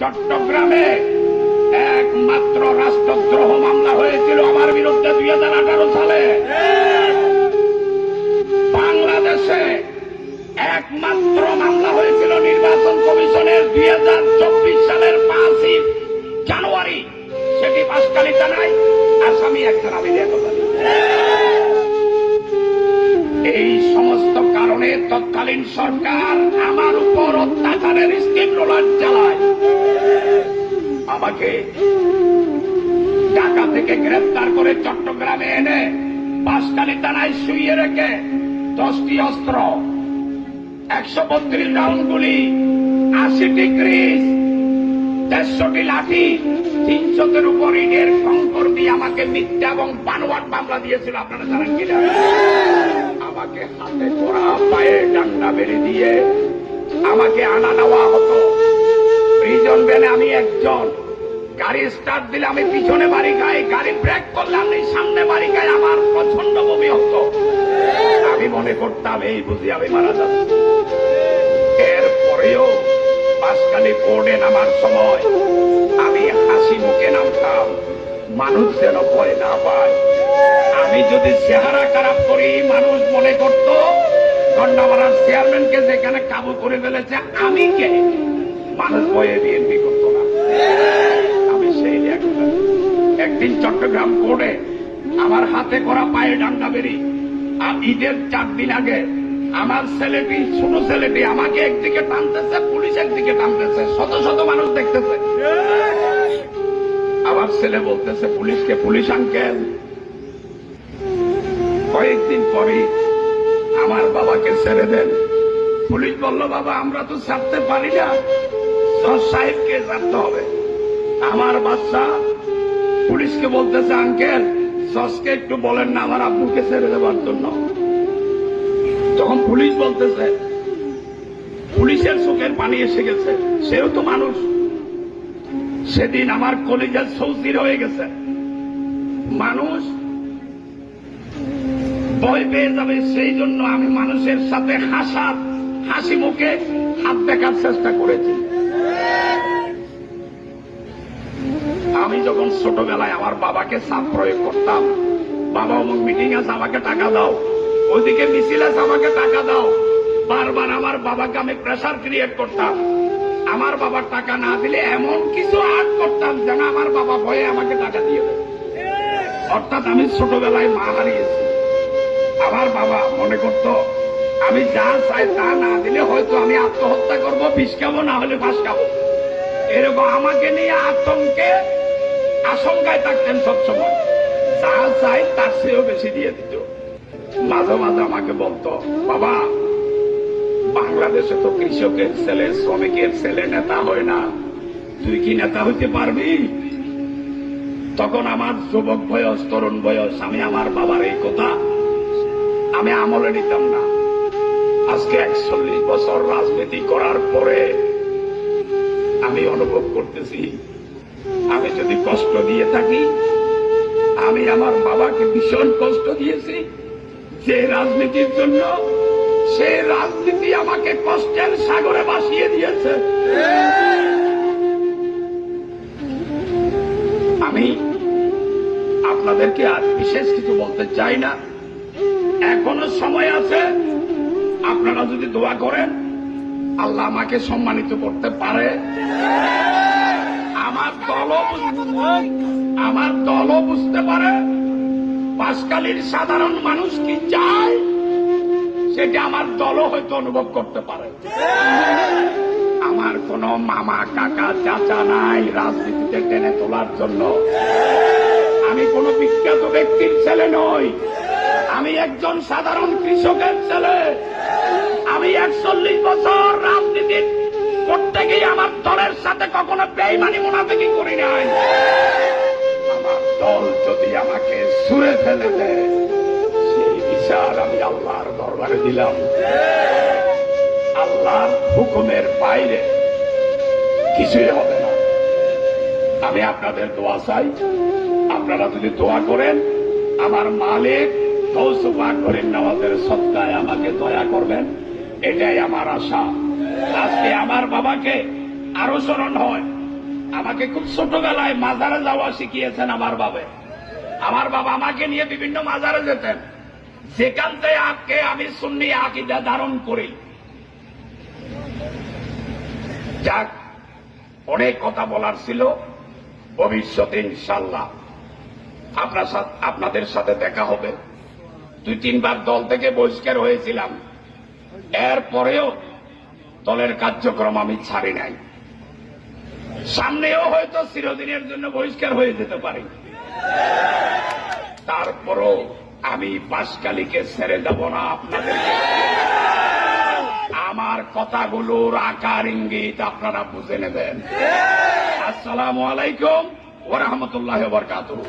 চট্টগ্রামে একমাত্র রাষ্ট্রদ্রোহ মামলা হয়েছিল আমার বিরুদ্ধে দুই হাজার আঠারো সালে। বাংলাদেশে একমাত্র মামলা হয়েছিল নির্বাচন কমিশনের দুই হাজার চব্বিশ সালের পাঁচই জানুয়ারি। সেটি পাঁচকালী থানায় আসামি একজন আমি তৎকালীন সরকার আমার উপর অত্যাচারের স্টিম রোলার চালায়। আমাকে ঢাকা থেকে গ্রেফতার করে চট্টগ্রামে এনে পাঁচকালী থানায় শুইয়ে রেখে দশটি অস্ত্র, একশো বত্রিশ রাউন্ড গুলি আশিটি গ্রিস দেড়শোটি লাঠি তিনশোতের উপর ইটের কঙ্কর দিয়ে আমাকে মিথ্যা এবং বানোয়াট মামলা দিয়েছিল। আপনারা জানেন কিনা? আমাকে হাতে করা পায়ে ডান্ডা বেড়ে দিয়ে আমাকে আনা নেওয়া হতো। প্রিজন ভ্যানে আমি একজন। গাড়ি স্টার্ট দিলে আমি পিছনে বাড়ি খাই গাড়ি ব্রেক করলে আমি সামনে বাড়ি খাই আমার প্রচণ্ড বমি হতো। আমি মনে করতাম, এই বুঝি আমি মারা যাচ্ছি এরপরেও পাঁচকালি বোর্ডে নামার সময় আমি হাসি মুখে নামতাম, মানুষ যেন ভয় না পায় আমি যদি চেহারা খারাপ করি, মানুষ মনে করত, গন্ডামারার চেয়ারম্যানকে যেখানে কাবু করে ফেলেছে, আমি কে? মানুষ ভয়ে বিএনপি করত না। আমি সেই একদিন চট্টগ্রাম কোর্টে আমার হাতে করা পায়ে ডান্ডা বেরি, আর ঈদের চার দিন আগে আমার ছেলেটি, ছোট ছেলেটি আমাকে একদিকে টানতেছে, পুলিশ একদিকে টানতেছে, শত শত মানুষ দেখতেছে। আমার ছেলে বলতেছে, পুলিশকে পুলিশ আঙ্কেল কয়েকদিন পরে আমার বাবাকে ছেড়ে দেন। পুলিশ বলল, বাবা, আমরা তো ছাড়তে পারি না। জজ সাহেবকে ছাড়তে হবে। আমার বাচ্চা পুলিশকে বলতেছে, আঙ্কেল জজকে একটু বলেন না, আমার আব্বুকে ছেড়ে দেওয়ার জন্য। তখন পুলিশ বলতেছে, পুলিশের চোখের পানি এসে গেছে, সেও তো মানুষ। সেদিন আমার কলেজের সৌজির হয়ে গেছে। মানুষ ভয় পেয়ে যাবে, সেই জন্য আমি মানুষের সাথে হাসার হাসি মুখে হাত দেখার চেষ্টা করেছি। আমি যখন ছোটবেলায় আমার বাবাকে চাপ প্রয়োগ করতাম, বাবা অমুক মিটিং আছে আমাকে টাকা দাও, ওইদিকে মিছিল আছে, আমাকে টাকা দাও। বারবার আমার বাবাকে আমি প্রেশার ক্রিয়েট করতাম। আমার বাবার টাকা না দিলে এমন কিছু আর্ট করতাম যেন আমার বাবা ভয়ে আমাকে টাকা দিয়ে দেয়। অর্থাৎ আমি ছোটবেলায় মা হারিয়েছি। আমার বাবা মনে করত, আমি যা চাই তা না দিলে হয়তো আমি আত্মহত্যা করব, বিষ খাব, না হলে ফাঁস খাব। এরকম আমাকে নিয়ে আতঙ্কে, আশঙ্কায় থাকতেন সবসময় যা চাই তার চেয়েও বেশি দিয়ে দিত। মাঝে মাঝে আমাকে বলতো, বাবা, বাংলাদেশে তো কৃষকের ছেলে, শ্রমিকের ছেলে নেতা হয় না। তুই কি নেতা হইতে পারবি? তখন আমার যুবক বয়স, তরুণ বয়স, আমি আমার বাবার এই কথা আমি আমলে নিতাম না। আজকে একচল্লিশ বছর রাজনীতি করার পরে আমি অনুভব করতেছি, আমি যদি কষ্ট দিয়ে থাকি, আমি আমার বাবাকে ভীষণ কষ্ট দিয়েছি। যে রাজনীতির জন্য, সে রাজনীতি আমাকে কষ্টের সাগরে বাসিয়ে দিয়েছে। আমি আপনাদেরকে আর বিশেষ কিছু বলতে চাই না। এখনও সময় আছে। আপনারা যদি দোয়া করেন, আল্লাহ আমাকে সম্মানিত করতে পারে। আমার দলও আমার দলও বুঝতে পারে। পাঁচকালীর সাধারণ মানুষ কি চায়? সেটা আমার দলও হয়তো অনুভব করতে পারে। আমার কোনো মামা, কাকা, চাচা নাই রাজনীতিতে টেনে তোলার জন্য। আমি কোনো বিখ্যাত ব্যক্তির ছেলে নই। আমি একজন সাধারণ কৃষকের ছেলে। আমি একচল্লিশ বছর রাজনীতি করতে গিয়ে আমার দলের সাথে কখনো বেইমানি মুনাফিকি করি নাই। আমার দল যদি আমাকে সুরে ফেলে দেয়, সেই বিচার আমি আল্লাহর দরবারে দিলাম। আল্লাহর হুকুমের বাইরে কিছুই হবে না। আমি আপনাদের দোয়া চাই। আপনারা যদি দোয়া করেন, আমার মালিক নওয়াজের সত্তায় আমাকে দয়া করবেন। এটাই আমার আশা। আজকে আমার বাবাকে আরও স্মরণ হয়। আমাকে খুব ছোটবেলায় মাজারে যাওয়া শিখিয়েছেন আমার আমার বাবা আমাকে নিয়ে বিভিন্ন মাজারে যেতেন। যেখান থেকে আজকে আমি সুন্নি আকিদা ধারণ করি। যাক, অনেক কথা বলার ছিল। ভবিষ্যতে ইনশাল্লাহ আপনার সাথে আপনাদের সাথে দেখা হবে। দুই তিনবার দল থেকে বহিষ্কার হয়েছিলাম। এরপরেও দলের কার্যক্রম আমি ছাড়ি নাই। সামনেও হয়তো চিরদিনের জন্য বহিষ্কার হয়ে যেতে পারি। তারপরও আমি পাশকালীকে ছেড়ে দেব না আপনাদেরকে। আমার কথাগুলোর আকার ইঙ্গিত আপনারা বুঝে নেবেন। আসসালামু আলাইকুম ওরহমতুল্লাহ বরকাতুহ।